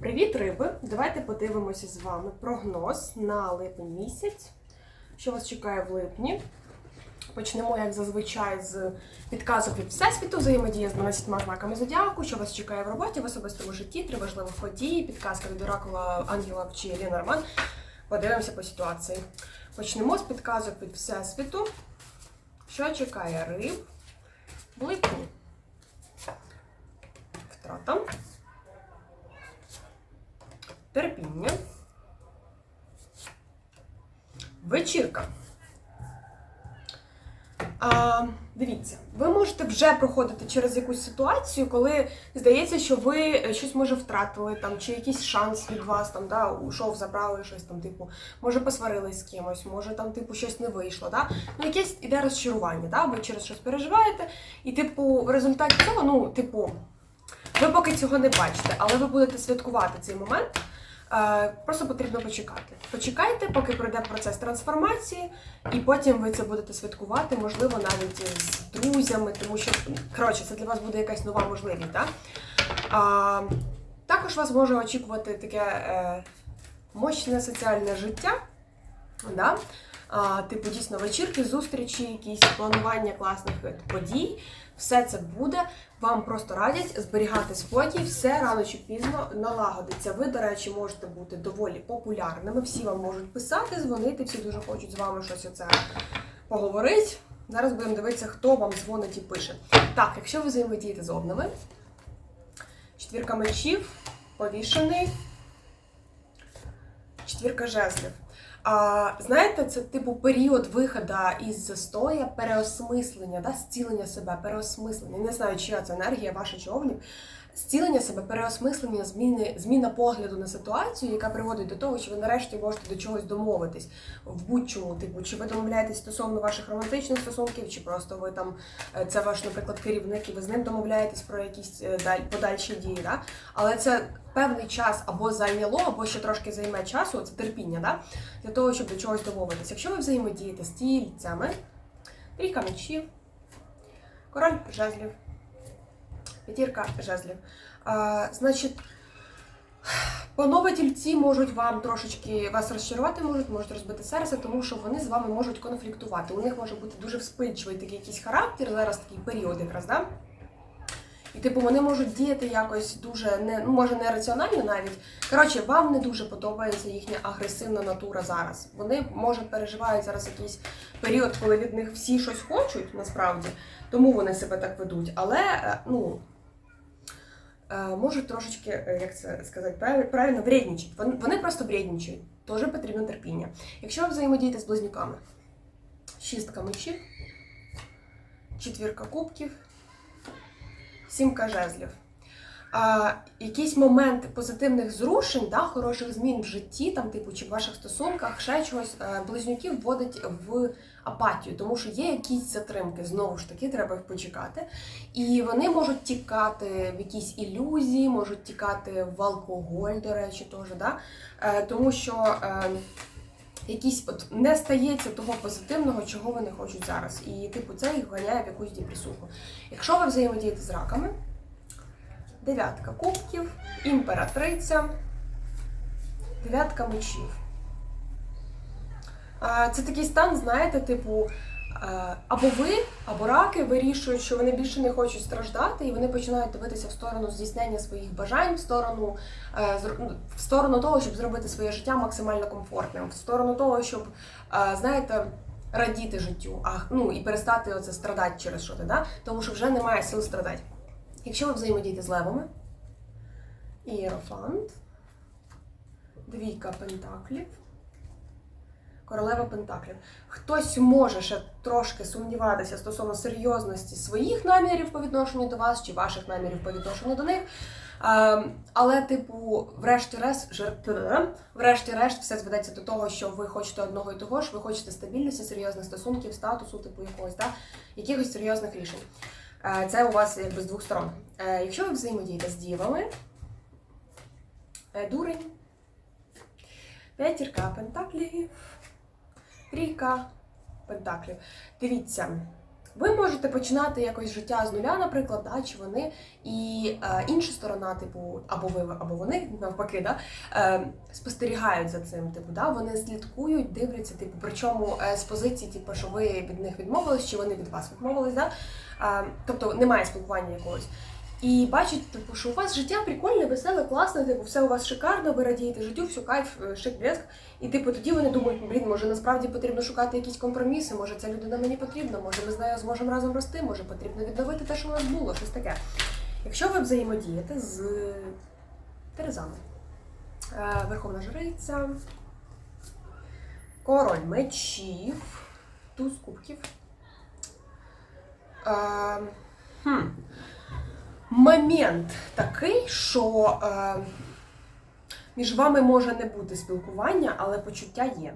Привіт, риби! Давайте подивимося з вами прогноз на липень місяць. Що вас чекає в липні? Почнемо, як зазвичай, з підказок від Всесвіту, взаємодія з 12 знаками зодіаку, що вас чекає в роботі, в особистому житті, три важливих події, підказка від оракула Ангела чи Ліна Роман. Подивимося по ситуації. Почнемо з підказок від Всесвіту. Що чекає риб в липні? Втрата. Терпіння. Вечірка. А, дивіться, ви можете вже проходити через якусь ситуацію, коли здається, що ви щось може втратили, там, чи якийсь шанс від вас там, да, ушов, забрали щось там, типу, може посварились з кимось, може там, типу, щось не вийшло. Да? Ну, якесь іде розчарування, да? ви через щось переживаєте, і, типу, в результаті цього, ну, типу, ви поки цього не бачите, але ви будете святкувати цей момент. Е, Просто потрібно почекати. Почекайте, поки пройде процес трансформації, і потім ви це будете святкувати, можливо, навіть з друзями, тому що коротше, це для вас буде якась нова можливість. Да? А, також вас може очікувати таке е, мощне соціальне життя. Да? А, типу, дійсно, вечірки, зустрічі, якісь планування класних подій. Все це буде. Вам просто радять зберігати спокій, все рано чи пізно налагодиться. Ви, до речі, можете бути доволі популярними. Всі вам можуть писати, дзвонити, всі дуже хочуть з вами щось оце поговорити. Зараз будемо дивитися, хто вам дзвонить і пише. Так, якщо ви взаємодієте з обними, четвірка мечів, повішений, четвірка жезлів. А, знаєте, це типу період виходу із застоя, переосмислення, да, зцілення себе, переосмислення. Не знаю, чия це енергія, ваша чи овнів. Зцілення себе, переосмислення, зміни, зміна погляду на ситуацію, яка приводить до того, що ви нарешті можете до чогось домовитись в будь-чому. Типу, чи ви домовляєтесь стосовно ваших романтичних стосунків, чи просто ви там е, це ваш, наприклад, керівник, і ви з ним домовляєтесь про якісь е, даль- подальші дії. Да? Але це певний час або зайняло, або ще трошки займе часу, це терпіння, да? для того, щоб до чогось домовитись. Якщо ви взаємодієте з тільцями, трійка мечів, король жезлів, п'ятірка жезлів. А, значить, панове тільці можуть вам трошечки вас розчарувати, можуть, можуть розбити серце, тому що вони з вами можуть конфліктувати. У них може бути дуже вспильчивий такий якийсь характер, зараз такий період якраз, да? І типу вони можуть діяти якось дуже не ну може не раціонально навіть. Коротше, вам не дуже подобається їхня агресивна натура зараз. Вони може переживають зараз якийсь період, коли від них всі щось хочуть, насправді, тому вони себе так ведуть. Але е, ну можуть трошечки, е, як це сказати, правильно вреднічать. Вони просто вреднічають, Теж потрібно терпіння. Якщо ви взаємодієте з близнюками, шістка мечів, четвірка кубків сімка жезлів. А, якийсь момент позитивних зрушень, да, хороших змін в житті, там, типу, чи в ваших стосунках, ще чогось, е, близнюків вводить в апатію, тому що є якісь затримки, знову ж таки, треба їх почекати. І вони можуть тікати в якісь ілюзії, можуть тікати в алкоголь, до речі, теж, да? е, тому що. Е, Якісь от не стається того позитивного, чого вони хочуть зараз. І типу це їх ганяє в якусь депресуху. Якщо ви взаємодієте з раками, дев'ятка кубків, імператриця, дев'ятка мечів. Це такий стан, знаєте, типу, або ви, або раки вирішують, що вони більше не хочуть страждати, і вони починають дивитися в сторону здійснення своїх бажань, в сторону, е, ну, в сторону того, щоб зробити своє життя максимально комфортним, в сторону того, щоб, е, знаєте, радіти життю, а ну і перестати оце страдати через щось, да? тому що вже немає сил страдати. Якщо ви взаємодієте з левами, ієрофант, двійка пентаклів, королева пентаклів. Хтось може ще трошки сумніватися стосовно серйозності своїх намірів по відношенню до вас чи ваших намірів по відношенню до них. Ем, Але, типу, врешті-решт, врешті-решт, все зведеться до того, що ви хочете одного і того ж, ви хочете стабільності, серйозних стосунків, статусу, типу якогось, да? якихось серйозних рішень. Е, Це у вас якби з двох сторон. Е, Якщо ви взаємодієте з дівами, е, дурень, п'ятірка пентаклів, трійка пентаклів. Дивіться, Ви можете починати якось життя з нуля, наприклад, да, чи вони, і е, інша сторона, типу, або ви, або вони навпаки, да, е, спостерігають за цим. Типу, да, вони слідкують, дивляться, типу, причому е, з позиції, типу, що ви від них відмовились, чи вони від вас відмовились, да? е, тобто немає спілкування якогось. І бачать, типу, що у вас життя прикольне, веселе, класне, типу, все у вас шикарно, ви радієте життю, все кайф, е, шик, блеск. І типу тоді вони думають, блін, може насправді потрібно шукати якісь компроміси, може ця людина мені потрібна, може ми з нею зможемо разом рости, може потрібно відновити те, що у нас було, щось таке. Якщо ви взаємодієте з Терезами, е, Верховна Жриця, Король мечів, туз кубків. Е, хм. Момент такий, що е, між вами може не бути спілкування, але почуття є.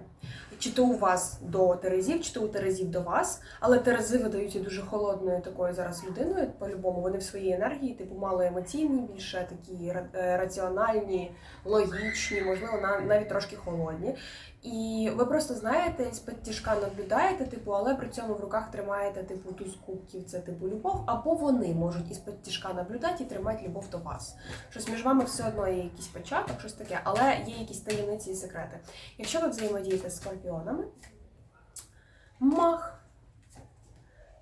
Чи то у вас до Терезів, чи то у Терезів до вас, але Терези видаються дуже холодною такою зараз людиною. По-любому вони в своїй енергії, типу мало емоційні, більше такі е, раціональні, логічні, можливо, навіть трошки холодні. І ви просто знаєте, з-під тяжка наблюдаєте, типу, але при цьому в руках тримаєте типу туз кубків, це типу любов, або вони можуть із-під тяжка наблюдати і тримати любов до вас. Щось між вами все одно є якийсь початок, щось таке, але є якісь таємниці і секрети. Якщо ви взаємодієте з скорпіонами, мах,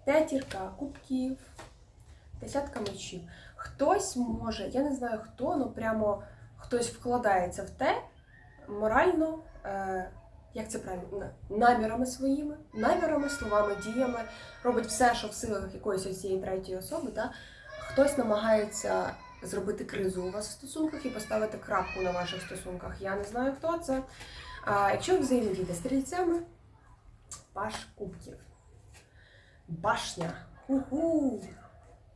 п'ятірка кубків, десятка мечів. Хтось може, я не знаю хто, ну прямо хтось вкладається в те морально. Е, як це правильно? Намірами своїми, намірами, словами, діями, робить все, що в силах якоїсь цієї третьої особи. Да? Хтось намагається зробити кризу у вас в стосунках і поставити крапку на ваших стосунках. Я не знаю, хто це. А якщо взаємодієте стрільцями, паш кубків. Башня. Уху.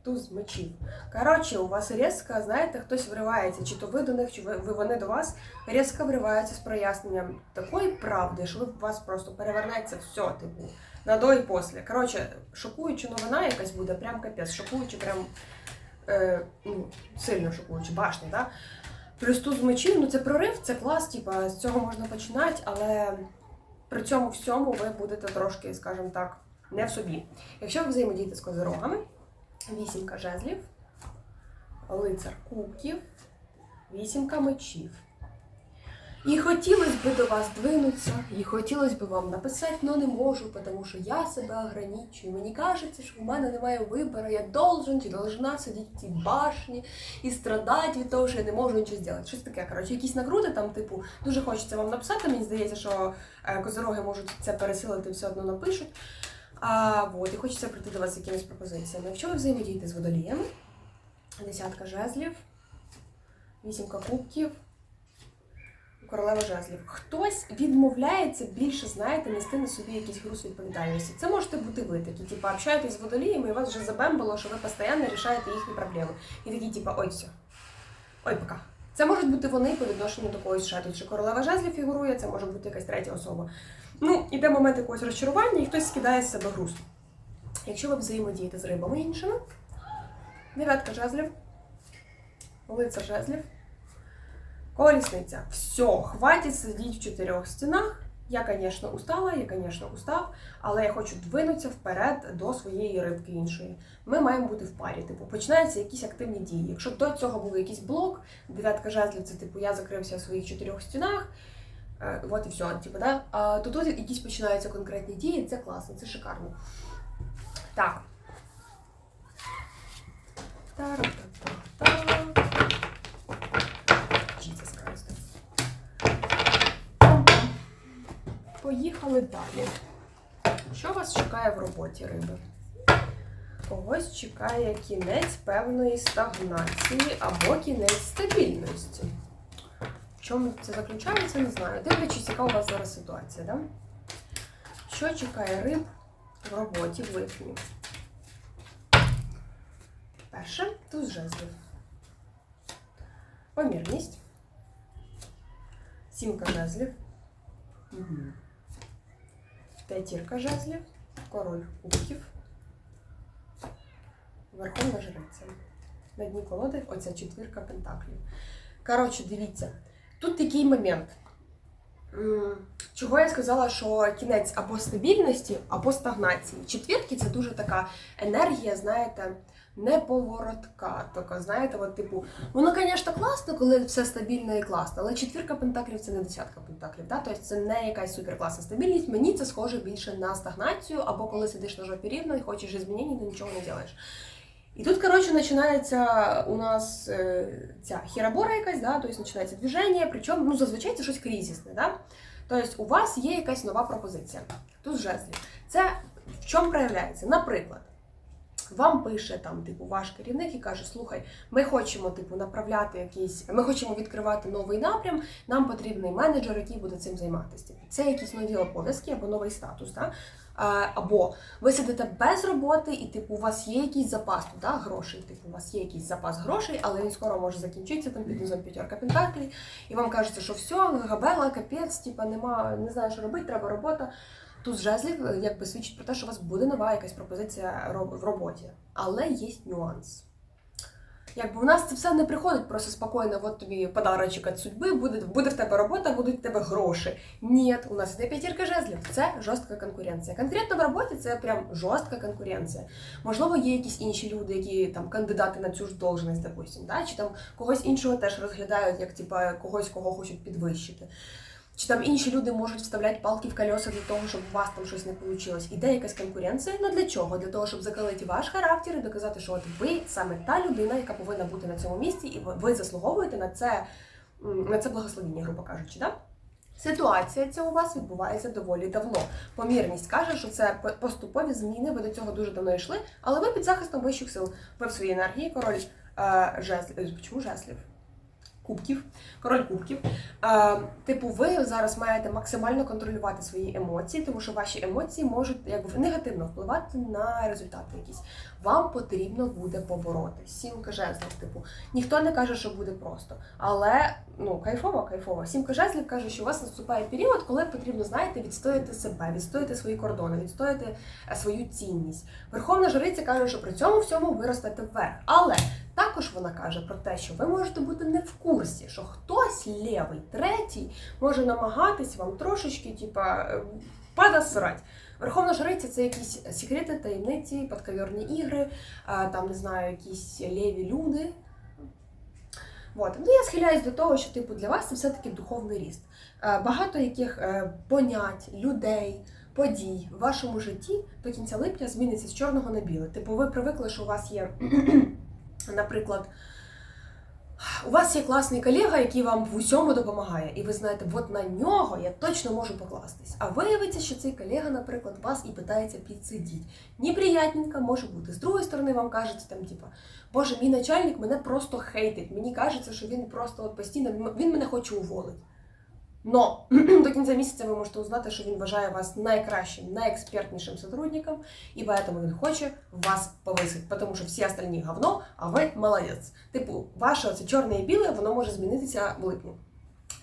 Туз мечів. Коротше, у вас різко, знаєте, хтось вривається, чи то ви до них, чи ви, вони до вас, різко вриваються з проясненням такої правди, що ви вас просто перевернеться все, типу, на до і після. Коротше, шокуюча новина якась буде, прям капець, шокуючи, прям е, ну, сильно шокуючи, башня, да? Плюс туз мечів, ну це прорив, це клас, типа, з цього можна починати, але при цьому всьому ви будете трошки, скажімо так, не в собі. Якщо ви взаємодієте з козирогами, вісімка жезлів, лицар кубків, вісімка мечів. І хотілося б до вас двинутися, і хотілося б вам написати, але не можу, тому що я себе ограничую. Мені кажеться, що в мене немає вибору, я должен чи должна сидіти в цій башні і страдати від того, що я не можу нічого зробити. Щось таке, коротше, якісь накрути там, типу, дуже хочеться вам написати. Мені здається, що е, козороги можуть це пересилити, все одно напишуть. А, вот, і хочеться прийти до вас з якимись пропозиціями. Якщо ви взаємодієте з водоліями, десятка жезлів, вісімка кубків, королева жезлів. Хтось відмовляється більше, знаєте, нести на собі якийсь груз відповідальності. Це можете бути ви такі, типу, общаєтесь з водоліями, і вас вже забембало, що ви постійно рішаєте їхні проблеми. І такі, типу, ой, все. Ой, пока. Це можуть бути вони по відношенню до когось ще тут. Чи королева жезлів фігурує, це може бути якась третя особа. Ну, іде момент якогось розчарування, і хтось скидає з себе груз. Якщо ви взаємодієте з рибами іншими, дев'ятка жезлів, лицар жезлів, колісниця. Все, хватить сидіти в чотирьох стінах. Я, звісно, устала, я, звісно, устав, але я хочу двинутися вперед до своєї рибки іншої. Ми маємо бути в парі. Типу, починаються якісь активні дії. Якщо до цього був якийсь блок, дев'ятка жезлів, це типу я закрився в своїх чотирьох стінах. Е, от і все, типу, да? А то тут якісь починаються конкретні дії, це класно, це шикарно. Так. Поїхали далі. Що вас чекає в роботі, риби? Когось чекає кінець певної стагнації або кінець стабільності. В чому це заключається, не знаю. Дивлячись, яка у вас зараз ситуація, да? Що чекає риб в роботі в липні? Перше туз жезлів. Помірність. Сімка жезлів. Угу. П'ятірка жезлів. Король кубків. Верховна жриця. На дні колоди оця четвірка пентаклів. Коротше, дивіться, тут такий момент. Чого я сказала, що кінець або стабільності, або стагнації. Четвірки це дуже така енергія, знаєте, неповоротка. Така, знаєте, от, типу, воно, звісно, класно, коли все стабільно і класно, але четвірка пентаклів це не десятка пентаклів. Да? Тобто це не якась суперкласна стабільність. Мені це схоже більше на стагнацію, або коли сидиш на жопі рівно і хочеш змінень, то нічого не робиш. І тут, коротше, починається у нас е, ця хіробора якась, да? тобто починається движення, причому ну, зазвичай це щось кризисне. Да? Тобто у вас є якась нова пропозиція. Тут жезлів. Це в чому проявляється? Наприклад, вам пише там, типу, ваш керівник і каже: слухай, ми хочемо типу направляти якийсь, ми хочемо відкривати новий напрям. Нам потрібний менеджер, який буде цим займатися. Типу, Це якісь нові обов'язки або новий статус. Да? А, Або ви сидите без роботи, і типу у вас є якийсь запас да, грошей. Типу, у вас є якийсь запас грошей, але він скоро може закінчитися там під низом п'ятерка пентаклі, і вам кажеться, що все, габела, капець, типу, нема, не знаю, що робити, треба робота. Тут жезлів е, якби свідчить про те, що у вас буде нова якась пропозиція в роботі. Але є нюанс. Якби у нас це все не приходить просто спокійно, от тобі подарочок від судьби, буде, буде в тебе робота, будуть в тебе гроші. Ні, у нас іде п'ятірка жезлів. Це жорстка конкуренція. Конкретно в роботі це прям жорстка конкуренція. Можливо, є якісь інші люди, які там кандидати на цю ж должність, допустим, да? чи там когось іншого теж розглядають, як типа когось, кого хочуть підвищити. Чи там інші люди можуть вставляти палки в колеса для того, щоб у вас там щось не вийшло. Іде якась конкуренція. Ну для чого? Для того, щоб закалити ваш характер і доказати, що от ви саме та людина, яка повинна бути на цьому місці, і ви- заслуговуєте на це, на це благословіння, грубо кажучи. Да? Ситуація ця у вас відбувається доволі давно. Помірність каже, що це поступові зміни, ви до цього дуже давно йшли, але ви під захистом вищих сил. Ви в своїй енергії, король е, жезлів. Чому жезлів? Кубків, король кубків. Е, типу, ви зараз маєте максимально контролювати свої емоції, тому що ваші емоції можуть якби негативно впливати на результати якісь. Вам потрібно буде побороти. Сімка жезлів, типу, ніхто не каже, що буде просто. Але ну кайфово, кайфово. Сімка жезлів каже, що у вас наступає період, коли потрібно, знаєте, відстояти себе, відстояти свої кордони, відстояти е, свою цінність. Верховна жриця каже, що при цьому всьому ви вверх. Але також вона каже про те, що ви можете бути не в курсі, що хтось лівий, третій може намагатись вам трошечки, типа, е, подосрать. Верховна жриця це якісь секрети, таємниці, подковірні ігри, там не знаю, якісь лєві люди. Вот. Ну, я схиляюсь до того, що типу для вас це все-таки духовний ріст. Е, Багато яких е, понять, людей, подій в вашому житті до кінця липня зміниться з чорного на біле. Типу, ви привикли, що у вас є, наприклад, у вас є класний колега, який вам в усьому допомагає, і ви знаєте, от на нього я точно можу покластись. А виявиться, що цей колега, наприклад, вас і питається підсидіти. Неприятненько може бути. З другої сторони, вам кажуть, там, типа, Боже, мій начальник мене просто хейтить. Мені кажеться, що він просто от постійно він мене хоче уволити. Но до кінця місяця ви можете узнати, що він вважає вас найкращим, найекспертнішим сотрудником, і поэтому він хоче вас повисити, тому що всі остальні говно, а ви молодець. Типу, ваше оце чорне і біле, воно може змінитися в липні.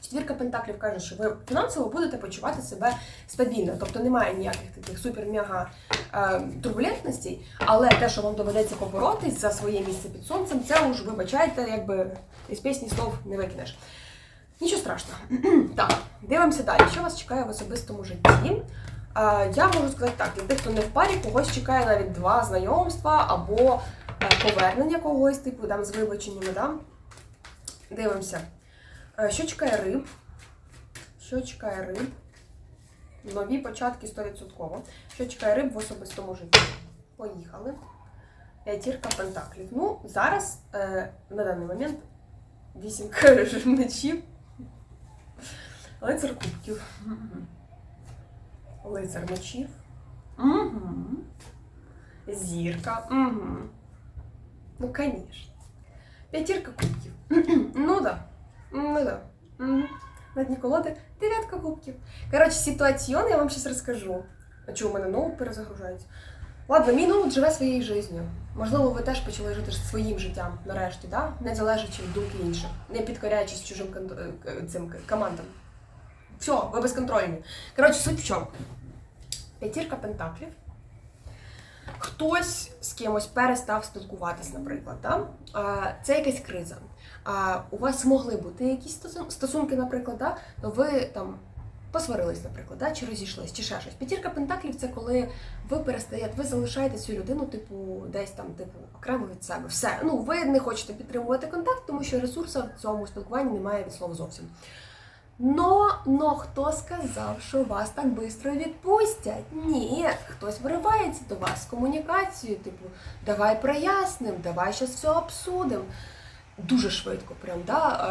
Четвірка Пентаклів каже, що ви фінансово будете почувати себе стабільно, тобто немає ніяких таких супер-мега е, турбулентностей, але те, що вам доведеться поборотись за своє місце під сонцем, це уж вибачайте, якби із пісні слов не викинеш. Нічого страшного. так, дивимося далі. Що вас чекає в особистому житті? Я можу сказати так, для тих, хто не в парі, когось чекає навіть два знайомства або е, повернення когось, типу там з вибаченнями. Да? Дивимося. Е, Що чекає риб? Що чекає риб? Нові початки 100%. Що чекає риб в особистому житті? Поїхали. П'ятірка пентаклів. Ну, зараз е, на даний момент вісімка мечів. Лицар кубків. Лицар мечів. Угу. Зірка. Угу. Ну, конечно. П'ятірка кубків. ну да. Ну да. Угу. На колоди дев'ятка кубків. Коротше, ситуаціон я вам зараз розкажу. А чого у мене ноут перезагружається? Ладно, мій ноут живе своєю життю. Можливо, ви теж почали жити своїм життям нарешті, да? не залежачи від думки інших, не підкоряючись чужим е, цим командам. Все, ви безконтрольні. Коротше, суть в чому? П'ятірка пентаклів. Хтось з кимось перестав спілкуватись, наприклад. Да? А, Це якась криза. А, У вас могли бути якісь стосунки, наприклад, да? то ви там посварились, наприклад, да, чи розійшлись, чи ще щось. П'ятірка пентаклів це коли ви перестаєте, ви залишаєте цю людину, типу, десь там, типу, окремо від себе. Все. Ну, ви не хочете підтримувати контакт, тому що ресурсу в цьому спілкуванні немає від слова зовсім. Но, но хто сказав, що вас так швидко відпустять? Ні, хтось виривається до вас з комунікацією, типу, давай проясним, давай щас все обсудимо. Дуже швидко, прям, да?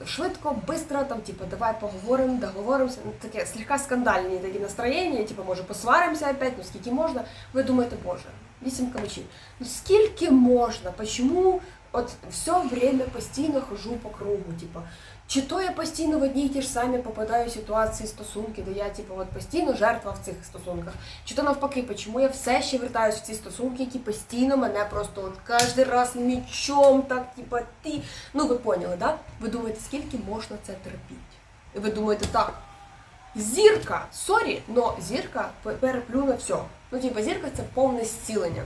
е, швидко, швидко, там, типу, давай поговоримо, договоримося. Ну, таке слегка скандальні такі настроєння, типу, може, посваримося опять, ну скільки можна. Ви думаєте, боже, вісім мечів. Ну скільки можна? Почому от все время постійно хожу по кругу? Типу, чи то я постійно в одній і ті ж самі попадаю в ситуації стосунки, де я типу, от постійно жертва в цих стосунках, чи то навпаки, чому я все ще вертаюсь в ці стосунки, які постійно мене просто от кожен раз мічом, так, типу, ти. Ну ви поняли, да? Ви думаєте, скільки можна це терпіти? І ви думаєте, так. Зірка, сорі, но зірка пе- переплюне все. Ну, типу, зірка це повне зцілення.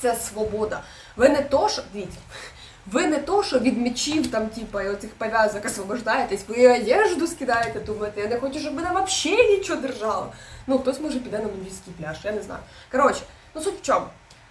Це свобода. Ви не то, що дивіться, ви не то, що від мечів там, типа, оцих пов'язок освобождаєтесь, ви одежду скидаєте, думаєте, я не хочу, щоб мене взагалі нічого держало. Ну, хтось може піде на нудистський пляж, я не знаю. Коротше, ну суть в чому.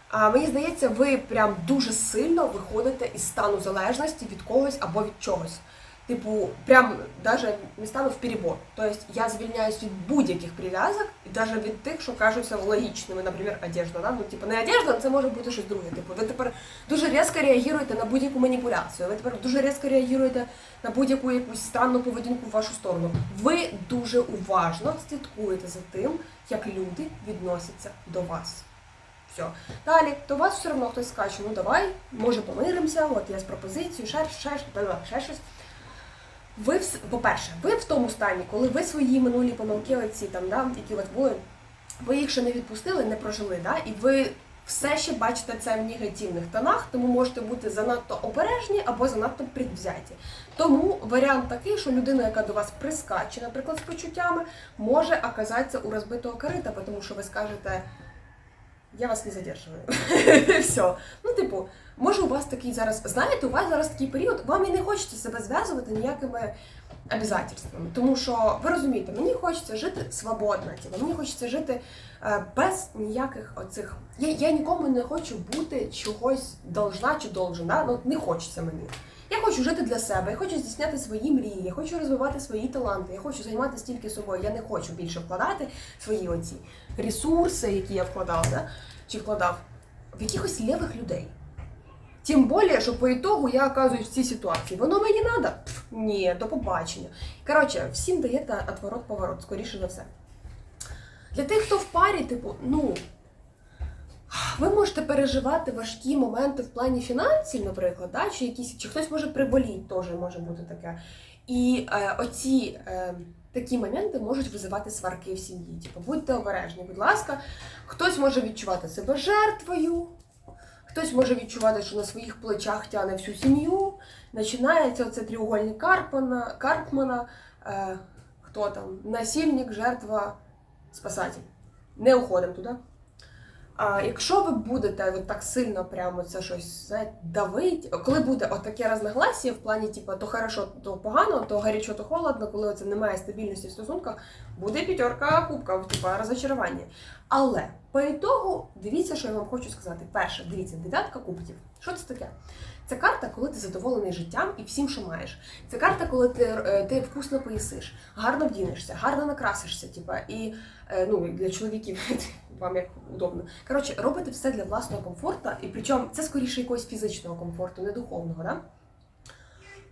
А, мені здається, ви прям дуже сильно виходите із стану залежності від когось або від чогось. Типу, прям даже стану в перебор. Тобто я звільняюсь від будь-яких прив'язок, і навіть від тих, що кажуться логічними, наприклад, одежда. Да? Ну, типу, не одежда, це може бути щось друге. Типу, ви тепер дуже різко реагуєте на будь-яку маніпуляцію. Ви тепер дуже різко реагуєте на будь-яку якусь странну поведінку в вашу сторону. Ви дуже уважно слідкуєте за тим, як люди відносяться до вас. Все. Далі, до вас все одно хтось скаже, ну давай, може помиримося, от я з пропозицією, ще, ще, ще, ще щось. Ви, по-перше, ви в тому стані, коли ви свої минулі помилки, оці там, да, які у вас були, ви їх ще не відпустили, не прожили, да, і ви все ще бачите це в негативних тонах, тому можете бути занадто обережні або занадто предвзяті. Тому варіант такий, що людина, яка до вас прискаче, наприклад, з почуттями, може оказатися у розбитого корита, тому що ви скажете. Я вас не задержую. Все. Ну, типу, може, у вас такий зараз, знаєте, у вас зараз такий період, вам і не хочеться себе зв'язувати ніякими обязательствами. Тому що ви розумієте, мені хочеться жити свободно, типу, мені хочеться жити е, без ніяких оцих. Я, я нікому не хочу бути чогось должна чи должен. Ну, не хочеться мені. Я хочу жити для себе, я хочу здійсняти свої мрії, я хочу розвивати свої таланти, я хочу займатися тільки собою. Я не хочу більше вкладати свої оці ресурси, які я вкладав, да? чи вкладав в якихось лівих людей. Тим більше, що по ітогу я оказуюсь в цій ситуації. Воно мені треба? Ні, до побачення. Коротше, всім даєте отворот-поворот, скоріше за все. Для тих, хто в парі, типу, ну. Ви можете переживати важкі моменти в плані фінансів, наприклад, да? чи якісь, чи хтось може приболіти, теж може бути таке. І е, оці е, такі моменти можуть визивати сварки в сім'ї. Типу, будьте обережні, будь ласка. Хтось може відчувати себе жертвою, хтось може відчувати, що на своїх плечах тягне всю сім'ю. Починається оце тріугольник Карпмана, Карпмана, е, хто там, насильник, жертва, спасатель. Не уходимо туди. А якщо ви будете от так сильно прямо це щось знаєте, давить, коли буде от таке розногласія в плані, типу, то хорошо, то погано, то гарячо, то холодно, коли це немає стабільності в стосунках, буде п'ятерка кубка, типу, розочарування. Але по ітогу, дивіться, що я вам хочу сказати. Перше, дивіться, дев'ятка кубків. Що це таке? Це карта, коли ти задоволений життям і всім, що маєш. Це карта, коли ти, е, ти вкусно поїсиш, гарно вдінешся, гарно накрасишся, типа, і е, ну, для чоловіків вам як удобно. Коротше, робите все для власного комфорту, і причому це скоріше якогось фізичного комфорту, не духовного, да?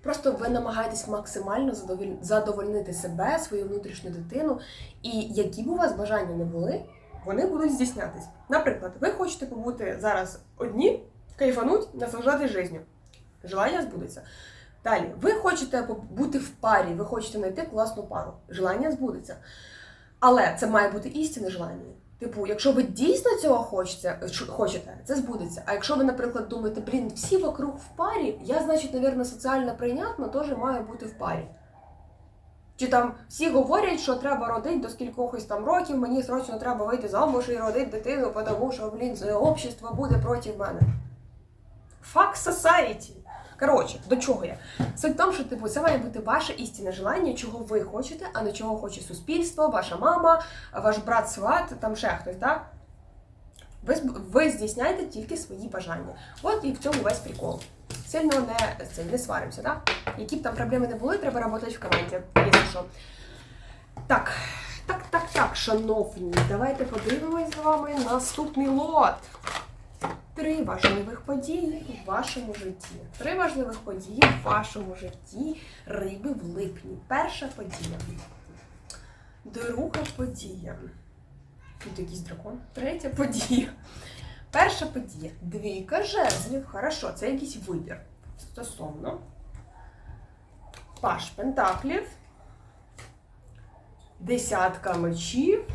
Просто ви намагаєтесь максимально задовольнити себе, свою внутрішню дитину, і які б у вас бажання не були, вони будуть здійснятись. Наприклад, ви хочете побути зараз одні, кайфануть, наслаждатись життю. Желання збудеться. Далі, ви хочете бути в парі, ви хочете знайти класну пару. Желання збудеться. Але це має бути істинне желання. Типу, якщо ви дійсно цього хочете, хочете, це збудеться. А якщо ви, наприклад, думаєте, блін, всі вокруг в парі, я, значить, навірно, соціально прийнятно теж маю бути в парі. Чи там всі говорять, що треба родити до скількохось там років, мені срочно треба вийти замуж і родити дитину, тому що, блін, це общество буде проти мене. Fuck society. Коротше, до чого я? Суть в тому, що типу, це має бути ваше істинне желання, чого ви хочете, а не чого хоче суспільство, ваша мама, ваш брат сват, там ще хтось, так? Ви, ви здійсняєте тільки свої бажання. От і в цьому весь прикол. Сильно не, це, не сваримося, так? Які б там проблеми не були, треба працювати в команді, якщо що. Так, так, так, так, шановні, давайте подивимось з вами наступний лот. Три важливих події в вашому житті. Три важливих події в вашому житті риби в липні. Перша подія. Друга подія. Тут якийсь дракон. Третя подія. Перша подія. Двійка жезлів. Хорошо, це якийсь вибір. Стосовно. Паш пентаклів. Десятка мечів.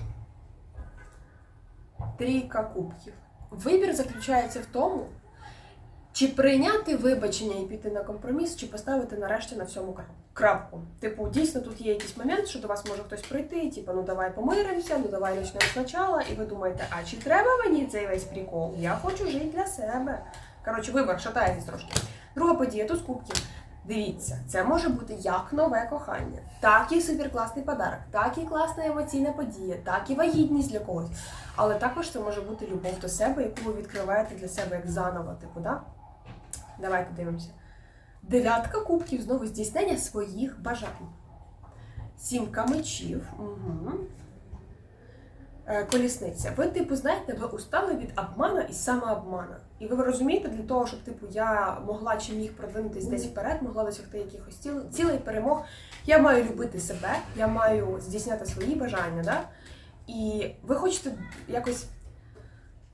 Трійка кубків. Вибір заключається в тому, чи прийняти вибачення і піти на компроміс, чи поставити нарешті на всьому крапку. Типу, дійсно тут є якийсь момент, що до вас може хтось прийти, типу, ну давай помиримося, ну давай почнемо спочатку, і ви думаєте, а чи треба мені цей весь прикол? Я хочу жити для себе. Коротше, вибор, шатаєтесь трошки. Друга подія, тут з кубків. Дивіться, це може бути як нове кохання, так і суперкласний подарок, так і класна емоційна подія, так і вагітність для когось. Але також це може бути любов до себе, яку ви відкриваєте для себе як заново, типу, да? Давайте дивимося. Дев'ятка кубків знову здійснення своїх бажань. Сімка мечів. Угу. Колісниця. Ви, типу, знаєте, ви устали від обмана і самообмана. І ви розумієте, для того, щоб типу, я могла чи міг продвинутись десь вперед, могла досягти якихось ціл, цілей, перемог. Я маю любити себе, я маю здійсняти свої бажання. Да? І ви хочете якось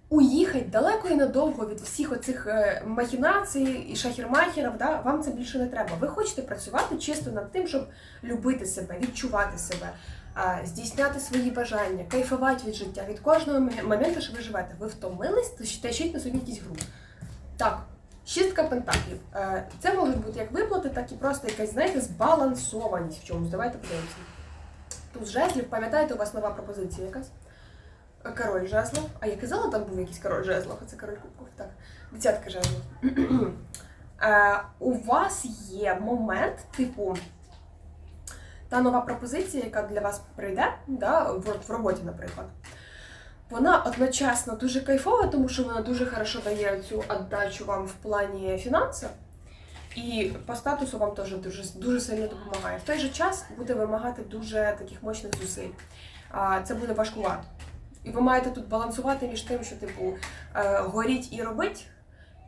уїхати далеко і надовго від всіх оцих е, махінацій і шахермахерів, да? вам це більше не треба. Ви хочете працювати чисто над тим, щоб любити себе, відчувати себе, здійсняти свої бажання, кайфувати від життя, від кожного моменту, що ви живете. Ви втомились, то тащіть на собі якийсь груз. Так, шістка пентаклів. Е, Це можуть бути як виплати, так і просто якась, знаєте, збалансованість в чомусь. Давайте подивимося. Тут жезлів, пам'ятаєте, у вас нова пропозиція якась? Король жезлов. А я казала, там був якийсь король жезлов, а це король кубків. Так, десятка жезлов. е, у вас є момент, типу, та нова пропозиція, яка для вас прийде, да, в, роботі, наприклад. Вона одночасно дуже кайфова, тому що вона дуже хорошо дає цю віддачу вам в плані фінансів. І по статусу вам теж дуже, дуже сильно допомагає. В той же час буде вимагати дуже таких мощних зусиль. Це буде важкувато. І ви маєте тут балансувати між тим, що типу е, горіть і робить,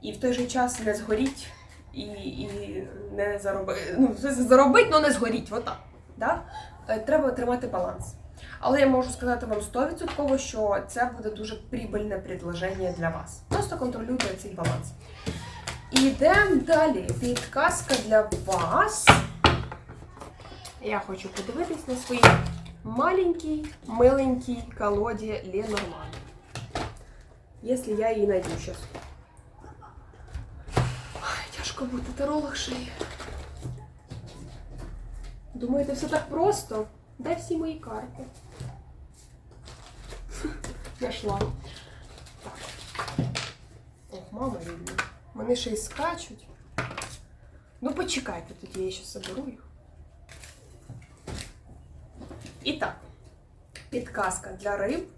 і в той же час не згоріть і, і не заробити. Ну, заробить, але не згоріть. Отак. Да? Е, Треба тримати баланс. Але я можу сказати вам 100%, що це буде дуже прибильне предложення для вас. Просто контролюйте цей баланс. Ідемо далі. Підказка для вас. Я хочу подивитись на своїй маленькій, миленькій колоді Ленорман. Якщо я її знайду зараз. Тяжко бути таролог шиї. Думаєте, все так просто? Де всі мої карти? Нашла. Так. Ох, мама рідна. Вони ще й скачуть. Ну, почекайте, тоді я ще заберу їх. І так, підказка для риб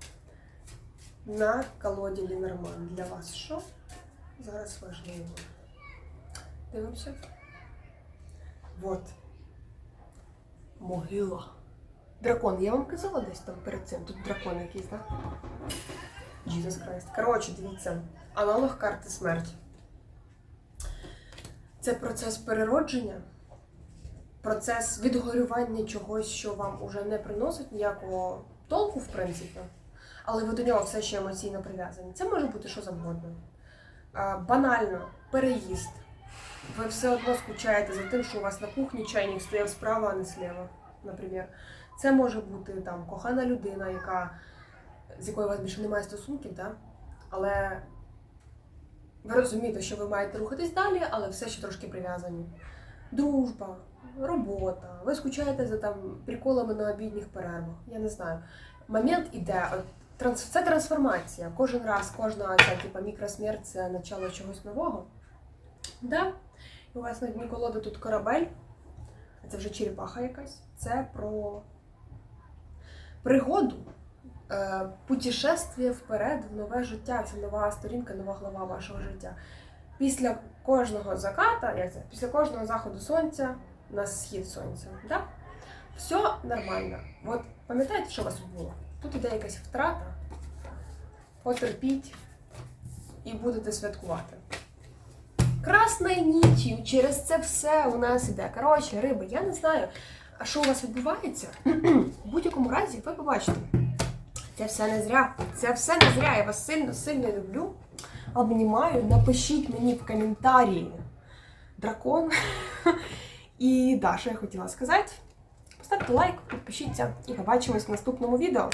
на колоді Лінерман. Для вас що? Зараз важливо. Дивимося. Вот. Могила. Дракон. Я вам казала десь там перед цим. Тут дракон якийсь, так? Jesus Christ. Коротше, дивіться. Аналог карти смерті. Це процес переродження, процес відгорювання чогось, що вам уже не приносить ніякого толку, в принципі, але ви до нього все ще емоційно прив'язані. Це може бути що завгодно. Банально, переїзд. Ви все одно скучаєте за тим, що у вас на кухні чайник стояв справа, а не слева, наприклад. Це може бути там кохана людина, яка, з якою у вас більше немає стосунків, да? але ви розумієте, що ви маєте рухатись далі, але все ще трошки прив'язані. Дружба, робота. Ви скучаєте за там приколами на обідніх перервах. Я не знаю. Момент іде. Це трансформація. Кожен раз, кожна ця типа мікросмерть це начало чогось нового. Да? У вас на дні колоди тут корабель, а це вже черепаха якась. Це про пригоду, е, путешествие вперед в нове життя. Це нова сторінка, нова глава вашого життя. Після кожного заката, як це? Після кожного заходу сонця на схід сонця. Да? Все нормально. От пам'ятаєте, що у вас тут було? Тут іде якась втрата, потерпіть і будете святкувати. Красною ніччю через це все у нас іде. Коротше, риби, я не знаю, а що у вас відбувається. В будь-якому разі ви побачите. Це все не зря. Це все не зря. Я вас сильно, сильно люблю. Обнімаю. Напишіть мені в коментарі дракон. І да, що я хотіла сказати. Поставте лайк, підпишіться і побачимось в наступному відео.